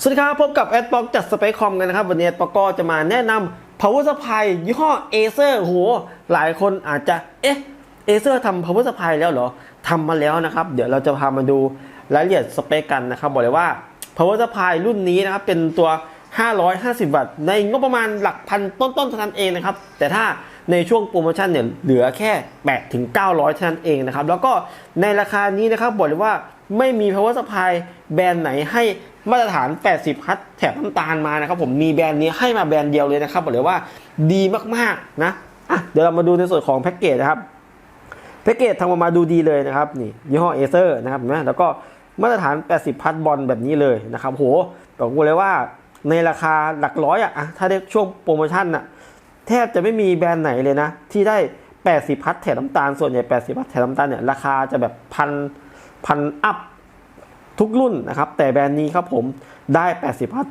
สวัสดีครับ พบกับแอดบ็อกจากสเปคคอมกันนะครับ วันนี้แอดบ็อกก็จะมาแนะนำ power supply ยี่ห้อ Acer โห หลายคนอาจจะ เอ๊ะ Acer ทำ power supply แล้วเหรอทำมาแล้วนะครับ เดี๋ยวเราจะพามาดูรายละเอียดสเปคกันนะครับ บอกเลยว่า power supply รุ่นนี้นะครับ เป็นตัว 550 วัตต์ ในงบประมาณหลักพันต้นๆเท่านั้นเองนะครับ แต่ถ้าในช่วงโปรโมชั่นเนี่ยเหลือแค่8ถึง900เท่านั้นเองนะครับ แล้วก็ในราคานี้นะครับบอกเลยว่า ไม่มี power supply แบรนด์ไหนให้มาตรฐาน 80 ฮัตแถบน้ำตาลมานะครับผมมีแบรนด์นี้ให้มาแบรนด์เดียวเลยนะครับบอกเลยว่าดีมากๆนะอะเดี๋ยวเรามาดูในส่วนของแพ็กเกจนะครับแพ็กเกจทำออกมาดูดีเลยนะครับนี่ยี่ห้อเอเซอร์นะครับเห็นไหมแล้วก็มาตรฐาน 80 พัทบอลแบบนี้เลยนะครับโหบอกเลยว่าในราคาหลักร้อยอะอะถ้าได้ช่วงโปรโมชั่นอะแทบจะไม่มีแบรนด์ไหนเลยนะ ที่ได้ 80 พัทแถมน้ำตาลส่วนใหญ่ 80 พัทแถมน้ำตาลเนี่ยราคาจะแบบพัน พันอัพทุกรุ่นนะครับ แต่แบรนด์นี้ครับผมได้ 80พัท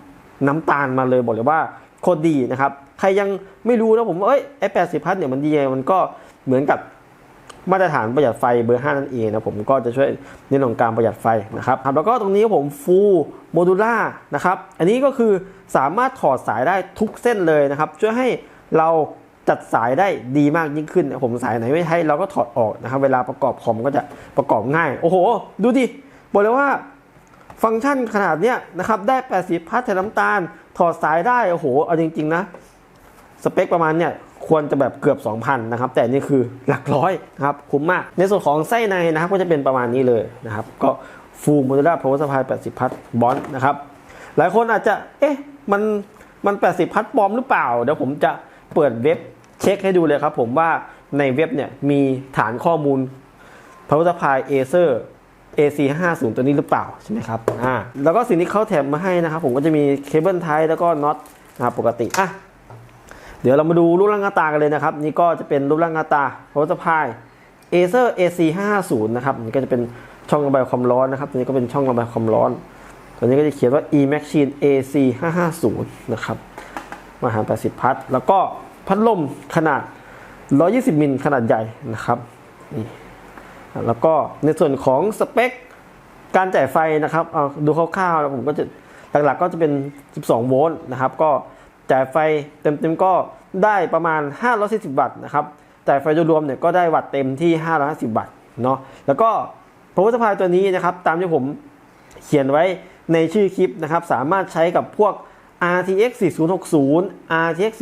น้ำตาลมาเลยบอกเลยว่าโคตรดีนะครับ ใครยังไม่รู้นะผมว่าเอ้ยไอ้80พัทเนี่ยมันดีไงมันก็เหมือนกับมาตรฐานประหยัดไฟเบอร์ 5 นั่นเองนะผมก็จะช่วยในเรื่องของการประหยัดไฟนะครับแล้วก็ตรงนี้ผมฟูโมดูล่านะครับ อันนี้ก็คือสามารถถอดสายได้ทุกเส้นเลยนะครับ ช่วยให้เรา จัดสายได้ดีมากยิ่งขึ้น ผมสายไหนไม่ใช้เราก็ถอดออกนะครับ เวลาประกอบคอมก็จะประกอบง่าย โอ้โห ดูดิ บอกเลยว่าฟังก์ชันขนาดเนี้ยนะครับ ได้ 80พัทแทนน้ำตาล ถอดสายได้ โอ้โห เอาจริง ๆ นะ สเปคประมาณเนี่ยควรจะแบบเกือบ 2,000 นะครับ แต่นี่คือหลักร้อยนะครับ คุ้มมาก ในส่วนของไส้ในนะครับ ก็จะเป็นประมาณนี้เลยนะครับ ก็ฟูลโมดูล่าพาวเวอร์สปาย80 พัทบอลนะครับ หลายคนอาจจะ เอ๊ะ มัน มัน 80 พัทปลอมหรือเปล่า เดี๋ยวผมจะเปิดเว็บ ช็คให้ดูเลยครับผมว่าในเว็บเนี่ยมีฐานข้อมูล power supply Acer AC50 ตัวนี้หรือเปล่าใช่ไหมครับอ่าแล้วก็สิ่งที่เขาแถมมาให้นะครับผมก็จะมีเคเบิลไทแล้วก็น็อตนะปกติอะเดี๋ยวเรามาดูรูปร่างหน้าตากันเลยนะครับ นี่ก็จะเป็นรูปร่างหน้าตา power supply Acer AC550 นะครับนี่ก็จะเป็นช่องระบายความร้อนนะครับตัวนี้ก็เป็นช่องระบายความร้อนตัวนี้ก็จะเขียนว่า eMachine AC550 นะครับมาหาร80พัทแล้วก็ พัดลมขนาด 120 มิลขนาดใหญ่นะครับนี่แล้วก็ในส่วนของสเปคการจ่ายไฟนะครับเอาดูคร่าวๆแล้วผมก็จะหลักๆก็จะเป็น 12 โวลต์นะครับ ก็จ่ายไฟเต็มๆก็ได้ประมาณ 540 วัตต์นะครับ จ่ายไฟโดยรวมเนี่ยก็ได้วัตต์เต็มที่ 550 วัตต์เนาะ แล้วก็ power supply ตัวนี้นะครับ ตามที่ผมเขียนไว้ในชื่อคลิปนะครับ สามารถใช้กับพวก RTX 4060 RTX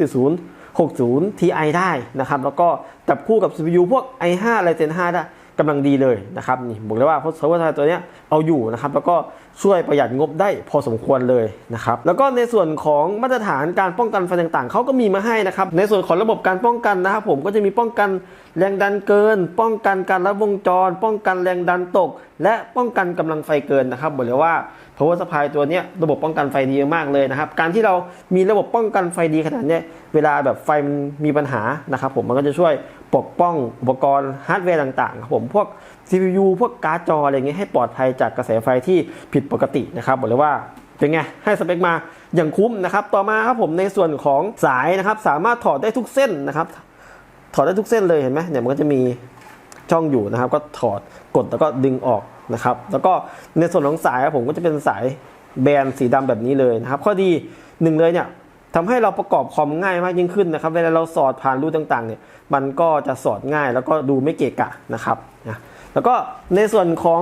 60ti ได้นะครับ แล้วก็จับคู่กับ CPU พวก i5 Ryzen 5ได้กำลังดีเลยนะครับนี่บอกเลยว่าเพราะ power supply ตัวเนี้ยเอาอยู่นะครับ แล้วก็ช่วยประหยัดงบได้พอสมควรเลยนะครับแล้วก็ในส่วนของมาตรฐานการป้องกันไฟต่างๆเขาก็มีมาให้นะครับในส่วนของระบบการป้องกันนะครับผมก็จะมีป้องกันแรงดันเกิน ป้องกันการลัดวงจร ป้องกันแรงดันตก และป้องกันกำลังไฟเกินนะครับบอกเลยว่า power supply ตัวนี้ระบบป้องกันไฟดีมากเลยนะครับ การที่เรามีระบบป้องกันไฟดีขนาดนี้เวลาแบบไฟมันมีปัญหานะครับผมมันก็จะช่วยปกป้องอุปกรณ์ฮาร์ดแวร์ต่างๆครับผมพวก CPU พวกการ์ดจออะไรเงี้ยให้ปลอดภัยจากกระแสไฟที่ผิดปกตินะครับบอกเลยว่าเป็นไง ให้สเปคมาอย่างคุ้มนะครับ ต่อมาครับผมในส่วนของสายนะครับ สามารถถอดได้ทุกเส้นนะครับ ถอดได้ทุกเส้นเลยเห็นไหมเนี่ยมันก็จะมี ช่องอยู่นะครับ ก็ถอดกดแล้วก็ดึงออกนะครับ แล้วก็ในส่วนของสายผมก็จะเป็นสายแบนสีดำแบบนี้เลยนะครับ ข้อดีหนึ่งเลยเนี่ยทำให้เราประกอบคอมง่ายมากยิ่งขึ้นนะครับ เวลาเราสอดผ่านรูต่างๆเนี่ย มันก็จะสอดง่ายแล้วก็ดูไม่เกะกะนะครับนะแล้วก็ในส่วนของ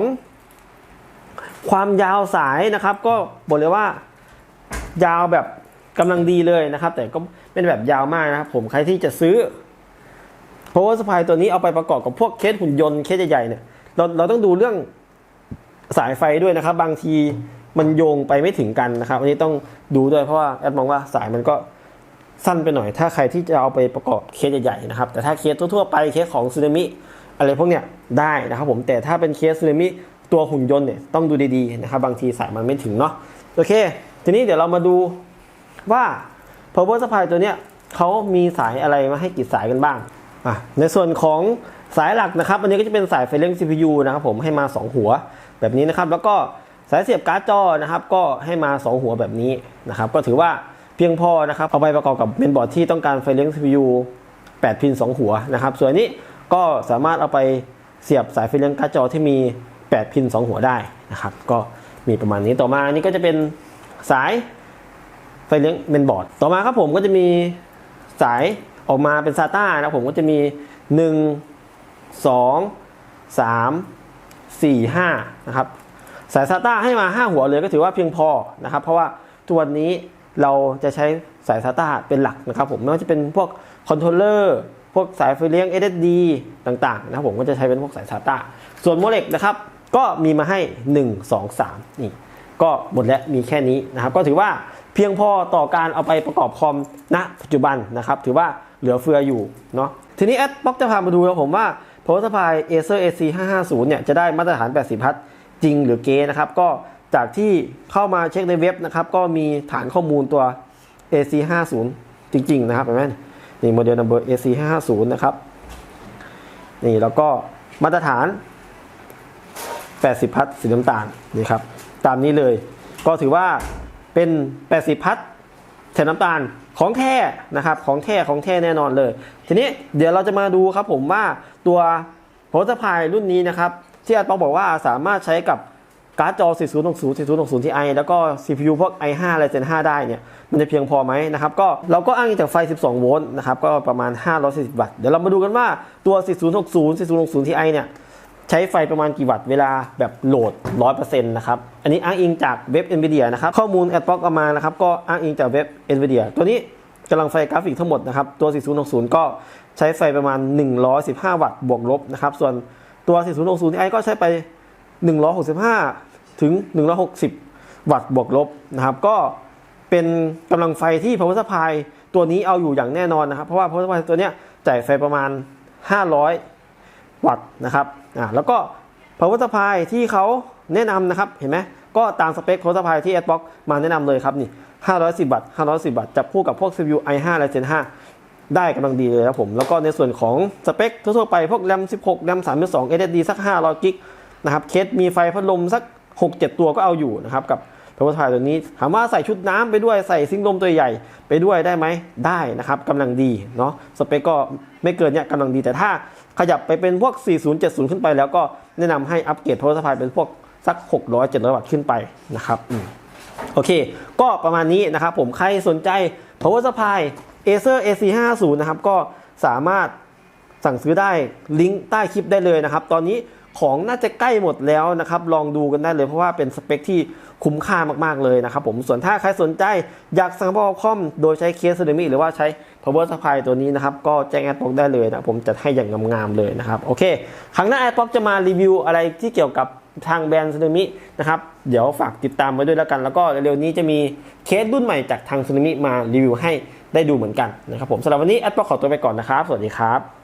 ความยาวสายนะครับ ก็บอกเลยว่ายาวแบบกำลังดีเลยนะครับ แต่ก็เป็นแบบยาวมากนะครับ ผมใครที่จะซื้อ power supply ตัวนี้เอาไปประกอบกับพวกเคสหุ่นยนต์เคสใหญ่ๆเนี่ยเราเราต้องดูเรื่องสายไฟด้วยนะครับ บางทีมันโยงไปไม่ถึงกันนะครับ อันนี้ต้องดูด้วยเพราะว่าแอดมองว่าสายมันก็สั้นไปหน่อย ถ้าใครที่จะเอาไปประกอบเคสใหญ่ๆนะครับ แต่ถ้าเคสทั่วๆไปเคสของซูนามิอะไรพวกเนี้ยได้นะครับผมแต่ถ้าเป็นเคสซูนามิตัวหุ่นยนต์เนี่ยต้องดูดีๆนะครับ บางทีสายมันไม่ถึงเนาะโอเค ทีนี้เดี๋ยวเรามาดูว่า power supply ตัวเนี้ยเขามีสายอะไรมาให้กี่สายกันบ้าง อะในส่วนของสายหลักนะครับ อันนี้ก็จะเป็นสายไฟเลี้ยง CPU นะครับผมให้มา 2 หัวแบบนี้นะครับ แล้วก็สายเสียบการ์ดจอนะครับ ก็ให้มา 2 หัวแบบนี้นะครับ ก็ถือว่าเพียงพอนะครับ เอาไปประกอบกับเมนบอร์ดที่ต้องการไฟเลี้ยง CPU 8 พิน 2 หัวนะครับ ส่วนนี้ก็สามารถเอาไปเสียบสายไฟเลี้ยงการ์ดจอที่มี 8 พิน 2 หัวได้นะครับ ก็มีประมาณนี้ต่อมาอันนี้ก็จะเป็นสายไฟเลี้ยงเมนบอร์ด ต่อมาครับผมก็จะมีสาย ออกมาเป็น SATA นะผมก็จะมี 1 2 3 4 5 นะครับ สาย SATA ให้มา 5 หัวเลยก็ถือว่าเพียงพอนะครับ เพราะว่าตัวนนี้เราจะใช้สาย SATA เป็นหลักนะครับผมไม่ว่าจะเป็นพวกคอนโทรลเลอร์พวกสายไฟเลี้ยง SSD ต่างๆนะครับผมก็จะใช้เป็นพวกสาย SATA ส่วนโมเลกนะครับก็มีมาให้ 1 2 3 นี่ ก็หมดแล้วมีแค่นี้นะครับ ก็ถือว่าเพียงพอต่อการเอาไปประกอบคอมณปัจจุบันนะครับ ถือว่า เหลือเฟืออยู่เนาะทีนี้แอดบ็อกจะพามาดูแล้วผมว่า power supply Acer AC 550เนี่ยจะได้มาตรฐาน 80 พัทจริงหรือเก๊นะครับ ก็จากที่เข้ามาเช็คในเว็บนะครับ ก็มีฐานข้อมูลตัว AC 50จริง ๆ นะครับเห็นไหมนี่โมเดล number AC 550นะครับ นี่แล้วก็มาตรฐาน 80 พัทสีน้ำตาลนี่ครับ ตามนี้เลย ก็ถือว่าเป็น 80 พัท แถมน้ำตาลของแท้นะครับของแท้ของแท้แน่นอนเลย ทีนี้เดี๋ยวเราจะมาดูครับผมว่าตัวโพสต์พายรุ่นนี้นะครับที่อาตองบอกว่าสามารถใช้กับการ์ดจอ 4060 4060 Ti แล้วก็ CPU พวก i5 Ryzen 5 ได้เนี่ย มันจะเพียงพอไหมนะครับ ก็เราก็อ้างอิงจากไฟ 12 โวลต์นะครับ ก็ประมาณ 540 วัตต์ เดี๋ยวเรามาดูกันว่าตัว 4060 4060 Ti เนี่ย ช้ไฟประมาณกี่วัตต์เวลาแบบโหลด 100%นะครับ อันนี้อ้างอิงจากเว็บ NVIDIA นะครับ ข้อมูล a d b l o c k เอามานะครับ ก็อ้างอิงจากเว็บ NVIDIA ตัวนี้กำลังไฟกราฟิกทั้งหมดนะครับ ตัว 4060 ก็ใช้ไฟประมาณ 115 วัตต์บวกลบนะครับ ส่วนตัว 4060 Ti ก็ใช้ไป 165 ถึง 160 วัตต์บวกลบนะครับ ก็เป็นกำลังไฟที่ power supply ตัวนี้เอาอยู่อย่างแน่นอนนะครับ เพราะว่า power supply ตัวเนี้ยจ่ายไฟประมาณ 500 วัตต์นะครับ อ่าแล้วก็ power supply ที่เขาแนะนำนะครับ เห็นไหมก็ตามสเปค power supply ที่ AdBlock มาแนะนำเลยครับนี่ 510 วัตต์ 510 วัตต์จับคู่กับพวก CPU i5 Ryzen 5ได้กำลังดีเลยครับผม แล้วก็ในส่วนของสเปคทั่วๆไปพวก RAM 16 RAM 32 SSD สัก 500 กิกนะครับเคสมีไฟพัดลมสัก 6-7 ตัวก็เอาอยู่นะครับกับ power supply ตัวนี้ ถามว่าใส่ชุดน้ำไปด้วยใส่ซิงค์ลมตัวใหญ่ไปด้วยได้ไหมได้นะครับกำลังดีเนาะสเปคก็ไม่เกินเนี่ยกำลังดีแต่ถ้า ขยับไปเป็นพวก 40 70 ขึ้นไป แล้วก็แนะนำให้อัปเกรด power supply เป็นพวกสัก 600 700 วัตต์ขึ้นไปนะครับอืมโอเค ก็ประมาณนี้นะครับผมใครสนใจ power supply Acer AC50 นะครับก็สามารถสั่งซื้อได้ลิงก์ใต้คลิปได้เลยนะครับ ตอนนี้ ของน่าจะใกล้หมดแล้วนะครับ ลองดูกันได้เลยเพราะว่าเป็นสเปคที่คุ้มค่ามาก ๆ เลยนะครับผมส่วนถ้าใครสนใจอยากสั่ง power com โดยใช้เคสเซรามิหรือว่าใช้ power supply ตัวนี้นะครับ ก็แจ้งแอดบ็อกได้เลยนะผมจัดให้อย่างงามๆเลยนะครับ โอเคครั้งหน้าแอดบ็อกจะมารีวิวอะไรที่เกี่ยวกับทางแบรนด์เซรามินะครับ เดี๋ยวฝากติดตามไว้ด้วยแล้วกัน แล้วก็เร็วๆนี้จะมีเคสรุ่นใหม่จากทางเซรามิมารีวิวให้ได้ดูเหมือนกันนะครับผมสำหรับวันนี้แอดบ็อกขอตัวไปก่อนนะครับ สวัสดีครับ